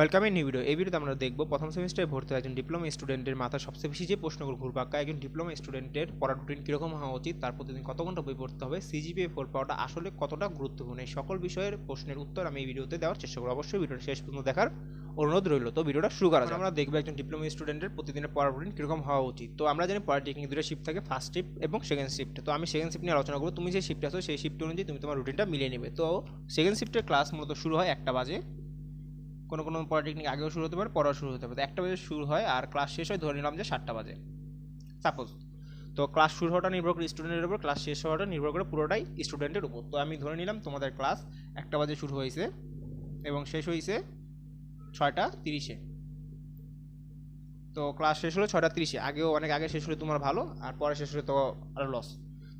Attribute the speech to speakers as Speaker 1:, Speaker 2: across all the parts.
Speaker 1: Welcome in video এই ভিডিওতে আমরা দেখব প্রথম সেমিস্টারে ভর্তি একজন ডিপ্লোমা স্টুডেন্টের মাথায় সবচেয়ে বেশি যে প্রশ্নগুলো ঘুরপাক্কা একজন ডিপ্লোমা স্টুডেন্টের পড়ার রুটিন কীরকম হওয়া উচিত, তার প্রতিদিন কত ঘণ্টা বই পড়তে হবে সিজিপিএ ফোর পাওয়াটা আসলে কতটা গুরুত্বপূর্ণ, এই সকল বিষয়ের প্রশ্নের উত্তর আমি এই ভিডিওতে দেওয়ার চেষ্টা করব। অবশ্যই ভিডিওটা শেষ পর্যন্ত দেখার অনুরোধ রইল। তো ভিডিওটা শুরু করা। আমরা দেখব একজন ডিপ্লোমা স্টুডেন্টের প্রতিদিনের পড়ার রুটিন কীরকম হওয়া উচিত। তো আমরা জানি পলিটেকনিক দুটো শিফট থাকে ফার্স্ট শিফট এবং সেকেন্ড শিফট তো আমি সেকেন্ড শিফট নিয়ে আলোচনা করব। তুমি যে শিফটে আছো, সেই শিফট অনুযায়ী তুমি তোমার রুটিনটা মিলিয়ে নেবে। তো সেকেন্ড শিফটের ক্লাস মূলত শুরু হয় একটা বাজে। কোনো কোনো পলিটেকনিক আগেও শুরু হতে পারে, পরেও শুরু হতে পারে। একটা বাজে শুরু হয় আর ক্লাস শেষ হয়, ধরে নিলাম যে সাতটা বাজে। সাপোজ তো ক্লাস শুরু হওয়াটা নির্ভর করে স্টুডেন্টের উপর ক্লাস শেষ হওয়াটা নির্ভর করে পুরোটাই স্টুডেন্টের উপর। তো আমি ধরে নিলাম তোমাদের ক্লাস একটা বাজে শুরু হয়েছে এবং শেষ হয়েছে ছয়টা তিরিশে। তো ক্লাস শেষ হলো ছয়টা তিরিশে। আগেও অনেক আগে শেষ হলে তোমার ভালো, আর পরে শেষ হলে তো আরও লস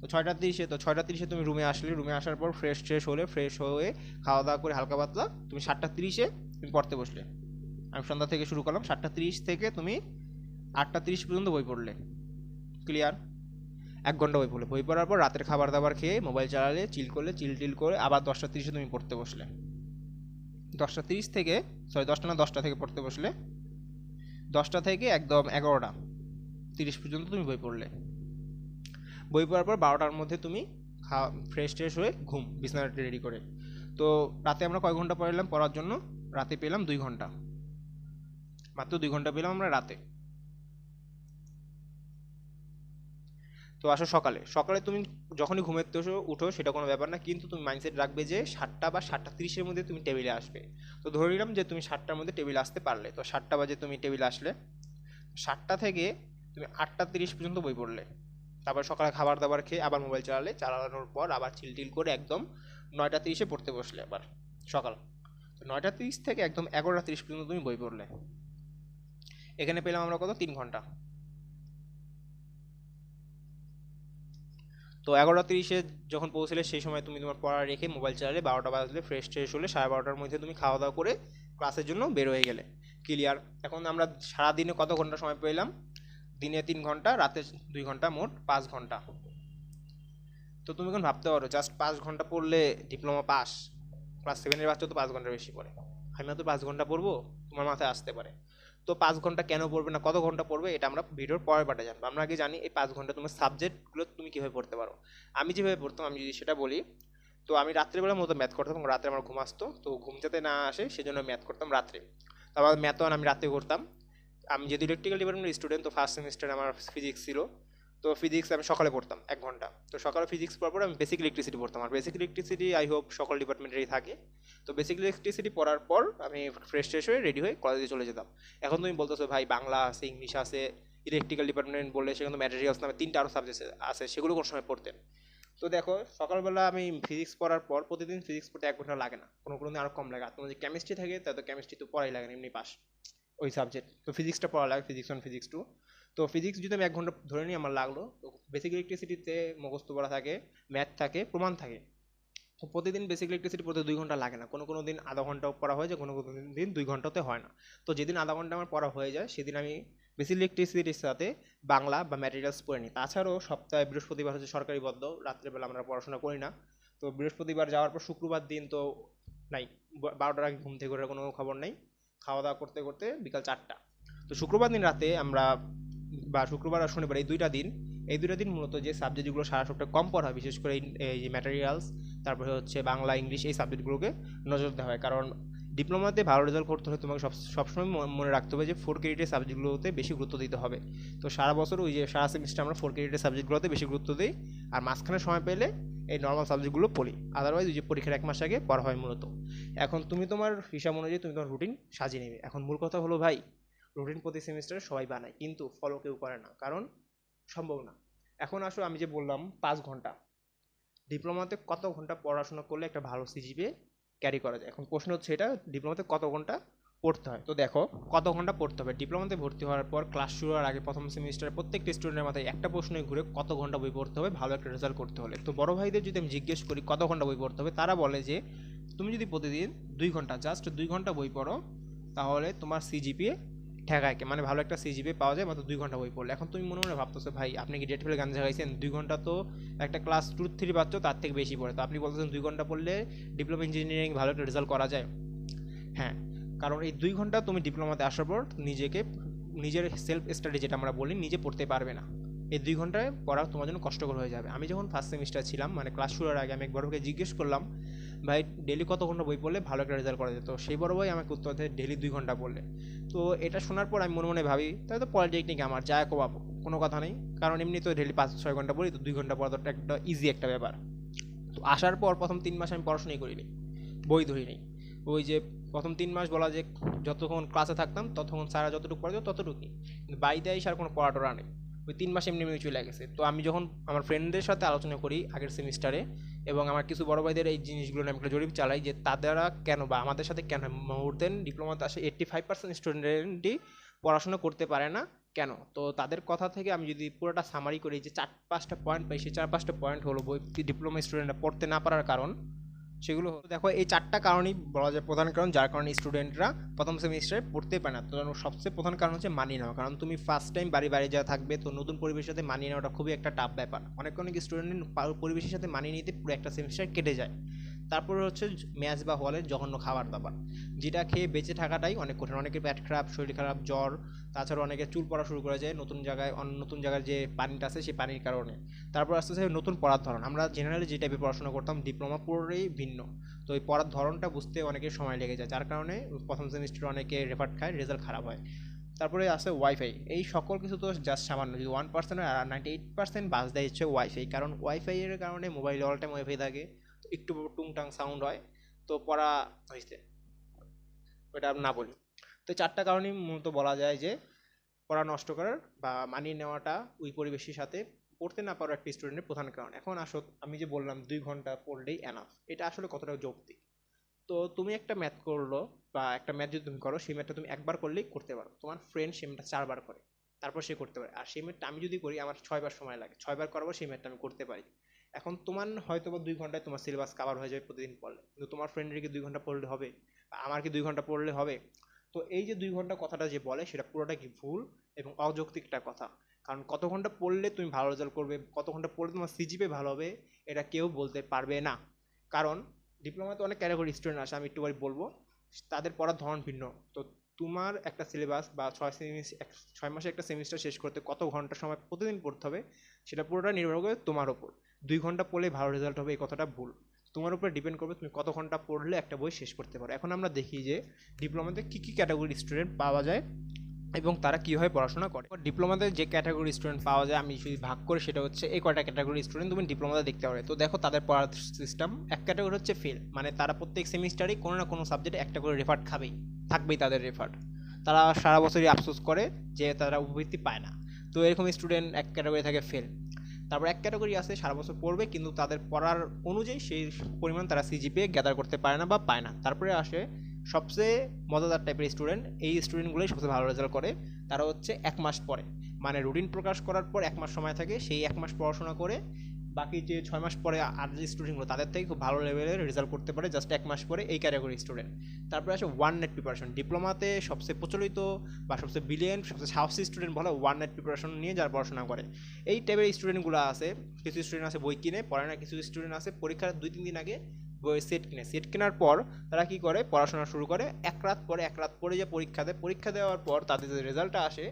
Speaker 1: তো ছয়টা তিরিশে, তো ছয়টা তিরিশে তুমি রুমে আসলে রুমে আসার পর ফ্রেশ ট্রেশ হলে ফ্রেশ হয়ে খাওয়া দাওয়া করে হালকা পাতলা তুমি সাতটা তিরিশে তুমি পড়তে বসলে। আমি সন্ধ্যা থেকে শুরু করলাম সাতটা তিরিশ থেকে তুমি আটটা তিরিশ পর্যন্ত বই পড়লে। ক্লিয়ার এক ঘণ্টা বই পড়লে। বই পড়ার পর রাতের খাবার দাবার খেয়ে মোবাইল চালালে চিল করলে চিল টিল করে আবার দশটা তিরিশে তুমি পড়তে বসলে। দশটা তিরিশ থেকে সরি দশটা না, দশটা থেকে পড়তে বসলে। দশটা থেকে একদম এগারোটা তিরিশ পর্যন্ত তুমি বই পড়লে। বই পড়ার পর বারোটার মধ্যে তুমি খাওয়া ফ্রেশ ট্রেশ হয়ে ঘুম বিছানাটা রেডি করে। তো রাতে আমরা কয় ঘণ্টা পড়লাম পড়ার জন্য? রাতে পেলাম দুই ঘণ্টা। মাত্র দুই ঘণ্টা পেলাম আমরা রাতে। তো আসো সকালে। সকালে তুমি যখনই ঘুমের থেকে উঠো সেটা কোনো ব্যাপার না, কিন্তু তুমি মাইন্ডসেট রাখবে যে সাতটা বা সাতটা তিরিশের মধ্যে তুমি টেবিলে আসবে। তো ধরে নিলাম যে তুমি সাতটার মধ্যে টেবিলে আসতে পারলে। তো সাতটা বাজে তুমি টেবিলে আসলে। সাতটা থেকে তুমি আটটা তিরিশ পর্যন্ত বই পড়লে। তারপর সকালে খাবার দাবার খেয়ে আবার মোবাইল চালালে, চালানোর পর আবার চিল টিল করে একদম নয়টা তিরিশে পড়তে বসলে আবার, সকাল। তো নয়টা তিরিশ থেকে একদম এগারোটা তিরিশ পর্যন্ত তুমি বই পড়লে। এখানে পেলাম আমরা কত? তিন ঘণ্টা। তো এগারোটা তিরিশে যখন পৌঁছলে সেই সময় তুমি তোমার পড়া রেখে মোবাইল চালালে বারোটা বাজলে ফ্রেশ ট্রেশ হলে সাড়ে বারোটার মধ্যে তুমি খাওয়া দাওয়া করে ক্লাসের জন্য বের হয়ে গেলে। ক্লিয়ার এখন আমরা সারাদিনে কত ঘণ্টা সময় পেলাম? দিনে তিন ঘণ্টা, রাতে দুই ঘণ্টা, মোট পাঁচ ঘণ্টা। তো তুমি এখন ভাবতে পারো জাস্ট পাঁচ ঘণ্টা পড়লে ডিপ্লোমা পাস ক্লাস সেভেনের বাচ্চা তো পাঁচ ঘণ্টা বেশি পড়ে। আমি তো পাঁচ ঘণ্টা পড়ব, তোমার মাথায় আসতে পারে। তো পাঁচ ঘণ্টা কেন পড়বে না, কত ঘণ্টা পড়বে, এটা আমরা ভিডিওর পরের পাটে জানব। আমরা আগে জানি এই পাঁচ ঘণ্টা তোমার সাবজেক্টগুলো তুমি কীভাবে পড়তে পারো। আমি যেভাবে পড়তাম, আমি যদি সেটা বলি, তো আমি রাত্রেবেলা মতো ম্যাথ করতাম রাত্রে আমার ঘুম আসতো, তো ঘুম যাতে না আসে, সেজন্য ম্যাথ করতাম রাত্রে। তারপর ম্যাথও আমি রাতে করতাম। আমি যেহেতু ইলেকট্রিক্যাল ডিপার্টমেন্টের স্টুডেন্ট তো ফার্স্ট সেমিস্টার আমার ফিজিক্স ছিল। তো ফিজিক্স আমি সকালে পড়তাম, এক ঘণ্টা। তো সকালে ফিজিক্স পড়ার পর আমি বেসিক ইলেকট্রিসিটি পড়তাম। আর বেসিক ইলেকট্রিসিটি আই হোপ সকল ডিপার্টমেন্টেরই থাকে। তো বেসিক ইলেকট্রিসিটি পড়ার পর আমি ফ্রেশ ট্রেশ হয়ে রেডি হয়ে কলেজে চলে যেতাম। এখন তুমি বলতেছো, ভাই, বাংলা আছে, ইংলিশ আছে ইলেকট্রিক্যাল ডিপার্টমেন্ট বললে সেখানে ম্যাটেরিয়ালস নামে তিনটা আরও সাবজেক্ট আছে, সেগুলো কোন সময় পড়তেন? তো দেখো, সকালবেলা আমি ফিজিক্স পড়ার পর প্রতিদিন ফিজিক্স পড়তে এক ঘণ্টা লাগে না। কোনো কোনো দিন আরও কম লাগে। আর তোমার যে কেমিস্ট্রি থাকে তা তো কেমিস্ট্রি তো পড়াই লাগে না, এমনি পাস। ওই সাবজেক্ট তো ফিজিক্সটা পড়া লাগে ফিজিক্স ওয়ান ফিজিক্স টু তো ফিজিক্স যদি আমি এক ঘণ্টা ধরে নিই, আমার লাগল। তো বেসিক ইলেকট্রিসিটিতে মুখস্থ পড়া থাকে ম্যাথ থাকে, প্রমাণ থাকে। তো প্রতিদিন বেসিক ইলেকট্রিসিটি পড়তে দুই ঘণ্টা লাগে না। কোনো কোনো দিন আধা ঘন্টাও পড়া হয়ে যায়, কোনো কোনো দিন দুই ঘন্টাতে হয় না। তো যেদিন আধা ঘণ্টা আমার পড়া হয়ে যায়, সেদিন আমি বেসিক ইলেকট্রিসিটির সাথে বাংলা বা ম্যাটেরিয়ালস পড়ে নিই। তাছাড়াও সপ্তাহে বৃহস্পতিবার হচ্ছে সরকারি বদ্ধ রাত্রেবেলা আমরা পড়াশোনা করি না। তো বৃহস্পতিবার যাওয়ার পর শুক্রবার দিন তো নাই, বারোটার আগে ঘুম থেকে ওঠার কোনো খবর নেই। খাওয়া দাওয়া করতে করতে বিকাল চারটা। তো শুক্রবার দিন রাতে আমরা, বা শুক্রবার আর শনিবার এই দুইটা দিন, এই দুইটা দিন মূলত যে সাবজেক্টগুলো সারা সপ্তাহে কম পড়া হয়, বিশেষ করে এই যে ম্যাটেরিয়ালস তারপরে হচ্ছে বাংলা, ইংলিশ, এই সাবজেক্টগুলোকে নজর দেওয়া হয়। কারণ ডিপ্লোমাতে ভালো রেজাল্ট করতে হলে তোমাকে সব, সবসময় মনে রাখতে হবে যে ফোর ক্রেডিটের সাবজেক্টগুলোতে বেশি গুরুত্ব দিতে হবে। তো সারা বছর ওই যে, সারা সেমিস্টার আমরা ফোর ক্রেডিটের সাবজেক্টগুলোতে বেশি গুরুত্ব দিই। আর মাঝখানে সময় পেলে এই নর্মাল সাবজেক্টগুলো পড়ি। আদারওয়াইজ ওই যে পরীক্ষার এক মাস আগে পড়া হয় মূলত। এখন তুমি তোমার হিসাব অনুযায়ী তুমি তোমার রুটিন সাজিয়ে নেবে। এখন মূল কথা হলো ভাই রুটিন প্রতি সেমিস্টারে সবাই বানায়, কিন্তু ফলো কেউ করে না, কারণ সম্ভব না। এখন আসো আমি যে বললাম, পাঁচ ঘণ্টা। ডিপ্লোমাতে কত ঘণ্টা পড়াশোনা করলে একটা ভালো সিজিপিএ ক্যারি করা যায়? এখন প্রশ্ন হচ্ছে এটা, ডিপ্লোমাতে কত ঘণ্টা পড়তে হয়? তো দেখো, কত ঘণ্টা পড়তে হবে? ডিপ্লোমাতে ভর্তি হওয়ার পর ক্লাস শুরু হওয়ার আগে প্রথম সেমিস্টারে প্রত্যেকটা স্টুডেন্টের মাথায় একটা প্রশ্নই ঘুরে কত ঘণ্টা বই পড়তে হবে? ভালো একটা রেজাল্ট করতে হলে। তো বড় ভাইদের যদি আমি জিজ্ঞেস করি কত ঘণ্টা বই পড়তে হবে? তারা বলে যে তুমি যদি প্রতিদিন দুই ঘণ্টা জাস্ট দুই ঘণ্টা বই পড়ো, তাহলে তোমার সিজিপিএ ঠেকায়কে। মানে ভালো একটা সিজিপি পাওয়া যায়, মাত্র দুই ঘণ্টা বই পড়লে। এখন তুমি মনে মনে ভাবতেছো, ভাই, আপনি কি ডেট ফেলে গান জাগাইছেন দুই ঘণ্টা তো একটা ক্লাস টু থ্রি পাচ্ছ, তার থেকে বেশি পড়ে। তো আপনি বলতেছেন দুই ঘণ্টা পড়লে ডিপ্লোমা ইঞ্জিনিয়ারিং ভালো একটা রেজাল্ট করা যায়? হ্যাঁ। কারণ এই দুই ঘণ্টা তুমি ডিপ্লোমাতে আসার পর নিজেকে, নিজের সেলফ স্টাডি যেটা আমরা বলি, নিজে পড়তে পারবে না। এই দুই ঘন্টায় পড়া তোমার জন্য কষ্টকর হয়ে যাবে। আমি যখন ফার্স্ট সেমিস্টার ছিলাম মানে ক্লাস শুরুর আগে আমি এক বড় ভাইকে জিজ্ঞেস করলাম ভাই ডেলি কত ঘণ্টা বই পড়লে ভালো একটা রেজাল্ট করা যেত সেই বড় ভাই আমাকে উত্তর দেয় ডেলি দুই ঘণ্টা পড়লে। তো এটা শোনার পর আমি মনে মনে ভাবি, তাহলে তো পলিটেকনিক আমার যা কোবাবো কোনো কথা নেই। কারণ এমনি তো ডেলি পাঁচ, ছয় ঘণ্টা পড়ি, তো দুই ঘণ্টা পড়া তো একটা ইজি একটা ব্যাপার। তো আসার পর প্রথম তিন মাস আমি পড়াশোনাই করিনি, বই ধরিনি ওই যে প্রথম তিন মাস বলা যে, যতক্ষণ ক্লাসে থাকতাম, ততক্ষণ স্যারা যতটুকু পড়াতো ততটুকুই। কিন্তু বাড়িতে এসে আর কোনো পড়া টড়া নেই। ওই তিন মাস এমনি এমনি চলে গেছে। তো আমি যখন আমার ফ্রেন্ডদের সাথে আলোচনা করি আগের সেমিস্টারে এবং আমার কিছু বড় ভাইদের এই জিনিসগুলো আমি একটা জরিপ চালাই যে তাদেরা কেন বা আমাদের সাথে কেন মোর দেন ডিপ্লোমাতে আসে এইট্টি ফাইভ পার্সেন্ট স্টুডেন্টই পড়াশোনা করতে পারে না কেন? তো তাদের কথা থেকে আমি যদি পুরোটা সামারি করি যে চার পাঁচটা পয়েন্ট পাই সেই চার পাঁচটা পয়েন্ট হলো বই ডিপ্লোমা স্টুডেন্টরা পড়তে না পারার কারণ সেগুলো দেখো, এই চারটা কারণই বলা যায় প্রধান কারণ। যার কারণে স্টুডেন্টরা প্রথম সেমিস্টারে পড়তে পারে না। তো সবচেয়ে প্রধান কারণ হচ্ছে মানিয়ে নেওয়া। কারণ তুমি ফার্স্ট টাইম বাড়ি বাড়ি যাওয়া থাকবে, তো নতুন পরিবেশের সাথে মানিয়ে নেওয়াটা খুবই একটা টাফ ব্যাপার। অনেক অনেক স্টুডেন্ট পরিবেশের সাথে মানিয়ে নিতে পুরো একটা সেমিস্টার কেটে যায়। তারপরে হচ্ছে ম্যাচ বা হলের জঘন্য খাবার দাবার। যেটা খেয়ে বেঁচে থাকাটাই অনেক কঠিন। অনেকের পেট খারাপ, শরীর খারাপ, জ্বর, তাছাড়া অনেকে চুল পড়া শুরু করে যায় নতুন জায়গায় অন্য নতুন জায়গার যে পানিটা আছে সেই পানির কারণে। তারপর আস্তে আস্তে নতুন পড়ার ধরন। আমরা জেনারেলি যে টাইপের পড়াশোনা করতাম ডিপ্লোমা পুরোই ভিন্ন। তো এই পড়ার ধরনটা বুঝতে অনেকের সময় লেগে যায়। যার কারণে প্রথম সেমিস্টারে অনেকে রেফার্ট খায় রেজাল্ট খারাপ হয়। তারপরে আসে ওয়াইফাই এই সকল কিছু তো জাস্ট সামান্য। যদি ওয়ান পার্সেন্ট আর নাইনটি এইট পার্সেন্ট বাস দেয় হচ্ছে ওয়াইফাই কারণ ওয়াইফাইয়ের কারণে মোবাইল অল টাইম ওয়াইফাই থাকে। একটু টুংটাং সাউন্ড হয়। তো পড়া হয়েছে। ওটা না বলি। তো চারটা কারণেই মূলত বলা যায় যে, পড়া নষ্ট করার বা মানিয়ে নেওয়াটা ওই পরিবেশের সাথে পড়তে না পারো একটা স্টুডেন্টের প্রধান কারণ। এখন আসো, আমি যে বললাম দুই ঘণ্টা পড়লেই এনাফ এটা আসলে কতটা যৌক্তিক? তো তুমি একটা ম্যাথ করল বা একটা ম্যাথ যদি তুমি করো, সেই ম্যাথটা তুমি একবার করলেই করতে পারো। তোমার ফ্রেন্ড সেই ম্যাথটা চারবার করে। তারপর সে করতে পারে। আর সেই ম্যাথটা আমি যদি করি, আমার ছয়বার সময় লাগে। ছয়বার করাবো সেই ম্যাথটা আমি করতে পারি। এখন তোমার হয়তো বা দুই ঘন্টায় তোমার সিলেবাস কাভার হয়ে যাবে প্রতিদিন পড়লে। কিন্তু তোমার ফ্রেন্ডের কি দুই ঘণ্টা পড়লে হবে আমার কি দুই ঘণ্টা পড়লে হবে। তো এই যে দুই ঘণ্টা কথাটা যে বলে, সেটা পুরোটা কি ভুল এবং অযৌক্তিক একটা কথা? কারণ কত ঘণ্টা পড়লে তুমি ভালো রেজাল্ট করবে, কত ঘণ্টা পড়লে তোমার সিজিপে ভালো হবে, এটা কেউ বলতে পারবে না। কারণ ডিপ্লোমাতে অনেক ক্যাটাগরি স্টুডেন্ট আসে, আমি একটু বলব। তাদের পড়ার ধরন ভিন্ন। তো তোমার একটা সিলেবাস বা ছয় সেমিস ছয় মাসে একটা সেমিস্টার শেষ করতে কত ঘণ্টা সময় প্রতিদিন পড়তে হবে, সেটা পুরোটা নির্ভর করবে তোমার ওপর দুই ঘণ্টা পড়লে ভালো রেজাল্ট হবে, এই কথাটা ভুল। তোমার উপরে ডিপেন্ড করবে তুমি কত ঘণ্টা পড়লে একটা বই শেষ করতে পারো। এখন আমরা দেখি যে ডিপ্লোমাতে কী কী ক্যাটাগরির স্টুডেন্ট পাওয়া যায় এবং তারা কীভাবে পড়াশোনা করে। ডিপ্লোমাতে যে ক্যাটাগরি স্টুডেন্ট পাওয়া যায়, আমি যদি ভাগ করি সেটা হচ্ছে এই কয়টা ক্যাটাগরি স্টুডেন্ট তুমি ডিপ্লোমাতে দেখতে পাবে তো দেখো তাদের পড়ার সিস্টেম এক ক্যাটাগরি হচ্ছে ফেল মানে তারা প্রত্যেক সেমিস্টারেই কোনো না কোনো সাবজেক্টে একটা করে রেফার্ট খাবেই, থাকবেই তাদের রেফার্ট তারা সারা বছরই আফসোস করে যে তারা উপবৃত্তি পায় না। তো এরকম স্টুডেন্ট এক ক্যাটাগরি থাকে ফেল তারপর এক ক্যাটাগরি আছে, সারা বছর পড়বে, কিন্তু তাদের পড়ার অনুযায়ী সেই পরিমাণ তারা সিজিপিএ গ্যাদার করতে পারে না বা পায় না। তারপরে আসে সবচেয়ে মজাদার টাইপের স্টুডেন্ট এই স্টুডেন্টগুলোই সবচেয়ে ভালো রেজাল্ট করে। তারা হচ্ছে এক মাস পরে। মানে রুটিন প্রকাশ করার পর এক মাস সময় থাকে, সেই এক মাস পড়াশোনা করে বাকি যে ছয় মাস পরে আর যে স্টুডেন্টগুলো তাদের থেকে খুব ভালো লেভেলের রেজাল্ট করতে পারে জাস্ট এক মাস পরে এই ক্যাটাগরি স্টুডেন্ট তারপরে আসে ওয়ান নেট প্রিপারেশন ডিপ্লোমাতে সবচেয়ে প্রচলিত বা সবচেয়ে বিলিয়ন সবচেয়ে সাহসী স্টুডেন্ট বলে ওয়ান নেট প্রিপারেশন নিয়ে যারা পড়াশোনা করে। এই টাইপের স্টুডেন্টগুলো আছে, কিছু স্টুডেন্ট আছে বই কিনে, পড়ে না, কিছু স্টুডেন্ট আছে পরীক্ষার দুই, তিন দিন আগে বই সেট কিনে। সেট কেনার পর তারা কি করে? পড়াশোনা শুরু করে। এক রাত পরে, এক রাত পরে যে পরীক্ষা দেয়, পরীক্ষা দেওয়ার পর তাদের যে রেজাল্টটা আসে,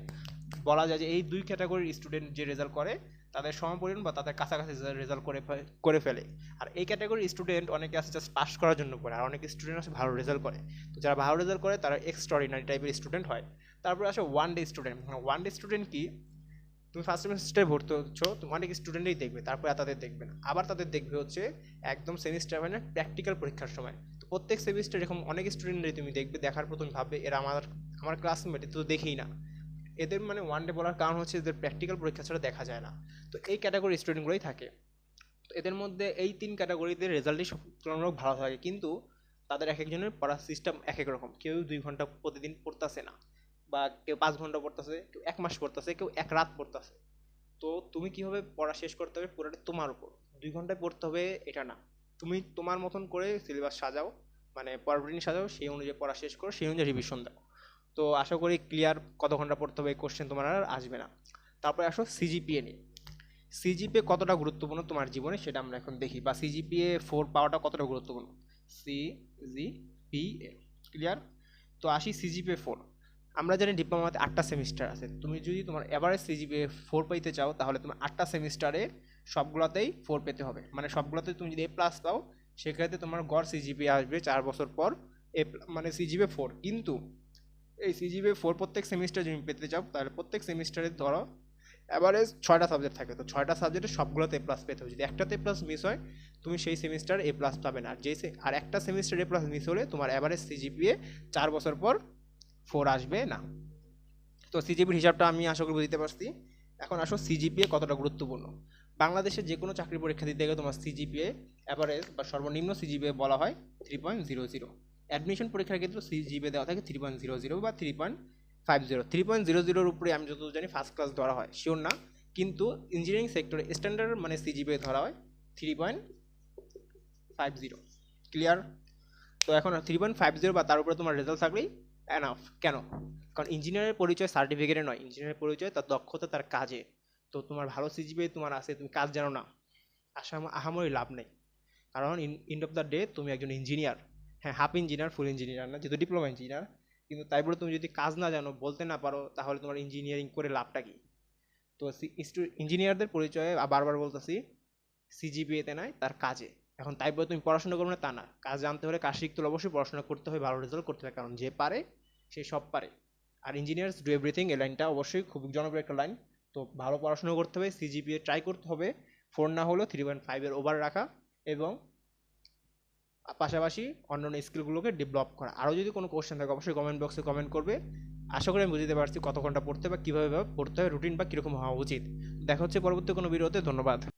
Speaker 1: বলা যায় যে এই দুই ক্যাটাগরির স্টুডেন্ট যে রেজাল্ট করে তাদের সমপরিমাণ বা তাদের কাছাকাছি রেজাল্ট করে করে ফেলে। আর এই ক্যাটাগরির স্টুডেন্ট অনেকে আছে জাস্ট পাস করার জন্য পড়ে, আর অনেক স্টুডেন্ট আছে ভালো রেজাল্ট করে। তো যারা ভালো রেজাল্ট করে, তারা এক্সট্রাঅর্ডিনারি টাইপের স্টুডেন্ট হয়। তারপরে আসে one day student one day student কি? তুমি ফার্স্ট সেমিস্টারে ভর্তি হচ্ছ তুমি অনেক স্টুডেন্টই দেখবে, তারপরে তাদের দেখবে না। আবার তাদের দেখবে হচ্ছে একদম সেমিস্টার মানে প্র্যাকটিক্যাল পরীক্ষার সময়। তো প্রত্যেক সেমিস্টার এরকম অনেক স্টুডেন্টই তুমি দেখবে, দেখার পর তুমি ভাববে এরা আমার আমার ক্লাসমেট তো দেখেই না। এদের মানে ওয়ান ডে বলার কারণ হচ্ছে এদের প্র্যাকটিক্যাল পরীক্ষা ছাড়া দেখা যায় না। তো এই ক্যাটাগরি স্টুডেন্টগুলোই থাকে। তো এদের মধ্যে এই তিন ক্যাটাগরিতে রেজাল্টই তুলনামূলক ভালো থাকে। কিন্তু তাদের এক একজনের পড়ার সিস্টেম এক এক রকম। কেউ দুই ঘণ্টা প্রতিদিন পড়তেছে না বা কেউ পাঁচ ঘণ্টা পড়তেছে, কেউ এক মাস পড়তেছে, কেউ এক রাত পড়তেছে। তো তুমি কীভাবে পড়া শেষ করতে হবে পুরোটা তোমার উপর। দুই ঘন্টায় পড়তে হবে এটা না। তুমি তোমার মতন করে সিলেবাস সাজাও মানে পড়ার সাজাও, সেই অনুযায়ী পড়া শেষ করো, সেই অনুযায়ী রিভিশন দাও। তো আশা করি ক্লিয়ার কত ঘণ্টা পড়তে হবে এই কোশ্চেন তোমার আর আসবে না। তারপরে আসো সিজিপিএ নিয়ে। সিজিপিএ কতটা গুরুত্বপূর্ণ তোমার জীবনে সেটা আমরা এখন দেখি বা সিজিপিএ ফোর পাওয়াটা কতটা গুরুত্বপূর্ণ? C G P A clear তো আসি সিজিপিএ ফোর আমরা জানি ডিপ্লোমাতে আটটা সেমিস্টার আছে। তুমি যদি তোমার এভারেজ সিজিপিএ ফোর পাইতে চাও, তাহলে তোমার আটটা সেমিস্টারে সবগুলোতেই ফোর পেতে হবে। মানে সবগুলোতে তুমি যদি এ প্লাস পাও সেক্ষেত্রে তোমার গড় সিজিপিএ আসবে চার বছর পর এ মানে সিজিপিএ ফোর কিন্তু এই সিজিপিএ ফোর প্রত্যেক সেমিস্টার যদি পেতে চাও। তাহলে প্রত্যেক সেমিস্টারে ধরো অ্যাভারেজ ছয়টা সাবজেক্ট থাকে। তো ছয়টা সাবজেক্টে সবগুলোতে এ প্লাস পেতে হবে। যদি একটাতে এ প্লাস মিস হয়, তুমি সেই সেমিস্টার এ প্লাস পাবে না। আর যেই আর একটা সেমিস্টার এ প্লাস মিস হলে তোমার অ্যাভারেজ সিজিপিএ চার বছর পর ফোর আসবে না। তো সিজিপির হিসাবটা আমি আশা করি বুঝতে পারছি। এখন আসো সিজিপিএ কতটা গুরুত্বপূর্ণ? বাংলাদেশে যে কোনো চাকরি পরীক্ষা দিতে গেলে তোমার সিজিপিএ অ্যাভারেজ বা সর্বনিম্ন সিজিপিএ বলা হয় three point zero zero admission পরীক্ষার ক্ষেত্রে সি সিজিপিএ দেওয়া থাকে থ্রি পয়েন্ট জিরো জিরো বা three point five zero three point zero জিরোর উপরে আমি যতদূর জানি ফার্স্ট ক্লাস ধরা হয় শিওর না? কিন্তু ইঞ্জিনিয়ারিং সেক্টরে স্ট্যান্ডার্ড মানে সি সিজিপিএ ধরা হয় three point five zero clear তো এখন থ্রি পয়েন্ট ফাইভ জিরো বা তার উপরে তোমার রেজাল্ট থাকলেই অ্যানাফ কেন? কারণ ইঞ্জিনিয়ারের পরিচয় সার্টিফিকেটে নয়। ইঞ্জিনিয়ারের পরিচয়, তার দক্ষতা, তার কাজে। তো তোমার ভালো সিজিপিএ তোমার আছে, তুমি কাজ জানো না। আশা আহামরি লাভ নেই। কারণ ইন্ড অফ দ্য ডে তুমি একজন ইঞ্জিনিয়ার হ্যাঁ হাফ ইঞ্জিনিয়ার ফুল ইঞ্জিনিয়ার না, যেহেতু ডিপ্লোমা ইঞ্জিনিয়ার কিন্তু তাই বলে তুমি যদি কাজ না জানো, বলতে না পারো, তাহলে তোমার ইঞ্জিনিয়ারিং করে লাভটা কি? তো ইঞ্জিনিয়ারদের পরিচয়ে বারবার বলতেছি সিজিপিএতে নাই, তার কাজে। এখন তাই বলে তুমি পড়াশোনা করবে না, তা না। কাজ জানতে হলে কাজ শিখতে হলে অবশ্যই পড়াশোনা করতে হবে, ভালো রেজাল্ট করতে হবে, কারণ যে পারে, সে সব পারে। আর ইঞ্জিনিয়ার্স ডু এভরিথিং এই লাইনটা অবশ্যই খুব জনপ্রিয় একটা লাইন তো ভালো পড়াশোনা করতে হবে সিজিপিএ ট্রাই করতে হবে ফোর না হলেও থ্রি পয়েন্ট ফাইভের ওভার রাখা, এবং পাশাপাশি অন্যান্য স্কিলগুলোকে ডেভেলপ করা। আরও যদি কোনো কোশ্চেন থাকে, অবশ্যই কমেন্ট বক্সে কমেন্ট করবে। আশা করি আমি বুঝতে পারছি কত ঘণ্টা পড়তে বা কীভাবে পড়তে হবে রুটিন বা কীরকম হওয়া উচিত। দেখা হচ্ছে পরবর্তী কোনো ভিডিওতে ধন্যবাদ।